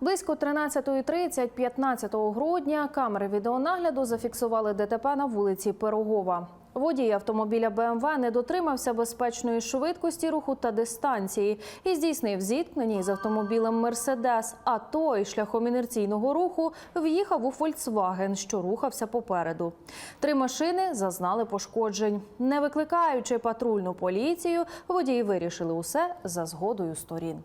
Близько 13.30 15 грудня камери відеонагляду зафіксували ДТП на вулиці Пирогова. Водій автомобіля БМВ не дотримався безпечної швидкості руху та дистанції і здійснив зіткнення із автомобілем Мерседес. А той шляхом інерційного руху в'їхав у Фольксваген, що рухався попереду. Три машини зазнали пошкоджень. Не викликаючи патрульну поліцію, водії вирішили усе за згодою сторін.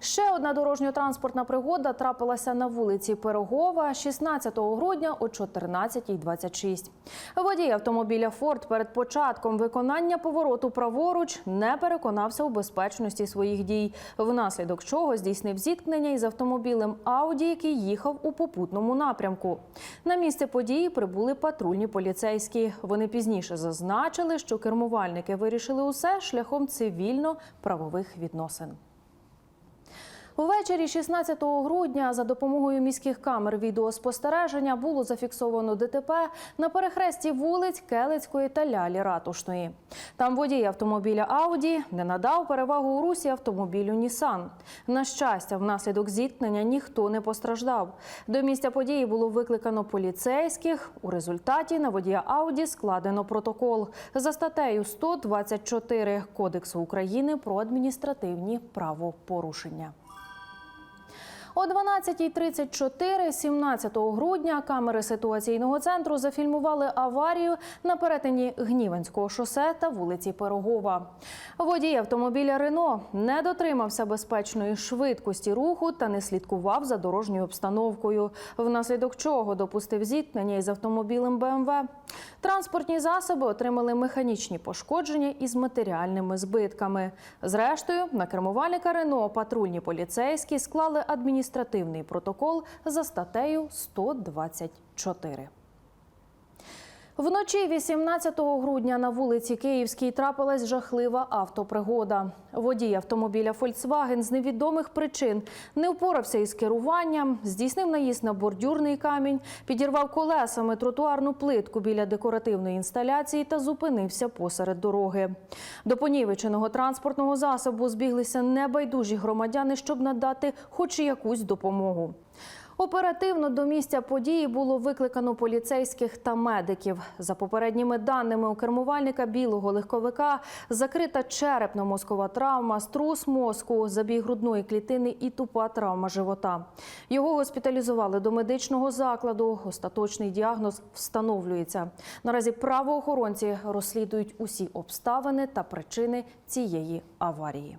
Ще одна дорожньо-транспортна пригода трапилася на вулиці Пирогова 16 грудня о 14.26. Водій автомобіля «Форд» перед початком виконання повороту праворуч не переконався у безпечності своїх дій, внаслідок чого здійснив зіткнення із автомобілем «Ауді», який їхав у попутному напрямку. На місце події прибули патрульні поліцейські. Вони пізніше зазначили, що кермувальники вирішили усе шляхом цивільно-правових відносин. Увечері 16 грудня за допомогою міських камер відеоспостереження було зафіксовано ДТП на перехресті вулиць Келицької та Лялі Ратушної. Там водій автомобіля Ауді не надав перевагу у русі автомобілю Нісан. На щастя, внаслідок зіткнення ніхто не постраждав. До місця події було викликано поліцейських. У результаті на водія Ауді складено протокол за статтею 124 Кодексу України про адміністративні правопорушення. О 12.34 17 грудня камери ситуаційного центру зафільмували аварію на перетині Гнівенського шосе та вулиці Пирогова. Водій автомобіля Рено не дотримався безпечної швидкості руху та не слідкував за дорожньою обстановкою, внаслідок чого допустив зіткнення із автомобілем БМВ. Транспортні засоби отримали механічні пошкодження із матеріальними збитками. Зрештою, на кермувальника Рено патрульні поліцейські склали адміністративний протокол за статтею 124. Вночі 18 грудня на вулиці Київській трапилась жахлива автопригода. Водій автомобіля «Фольксваген» з невідомих причин не впорався із керуванням, здійснив наїзд на бордюрний камінь, підірвав колесами тротуарну плитку біля декоративної інсталяції та зупинився посеред дороги. До понівеченого транспортного засобу збіглися небайдужі громадяни, щоб надати хоч якусь допомогу. Оперативно до місця події було викликано поліцейських та медиків. За попередніми даними у кермувальника білого легковика закрита черепно-мозкова травма, струс мозку, забій грудної клітини і тупа травма живота. Його госпіталізували до медичного закладу. Остаточний діагноз встановлюється. Наразі правоохоронці розслідують усі обставини та причини цієї аварії.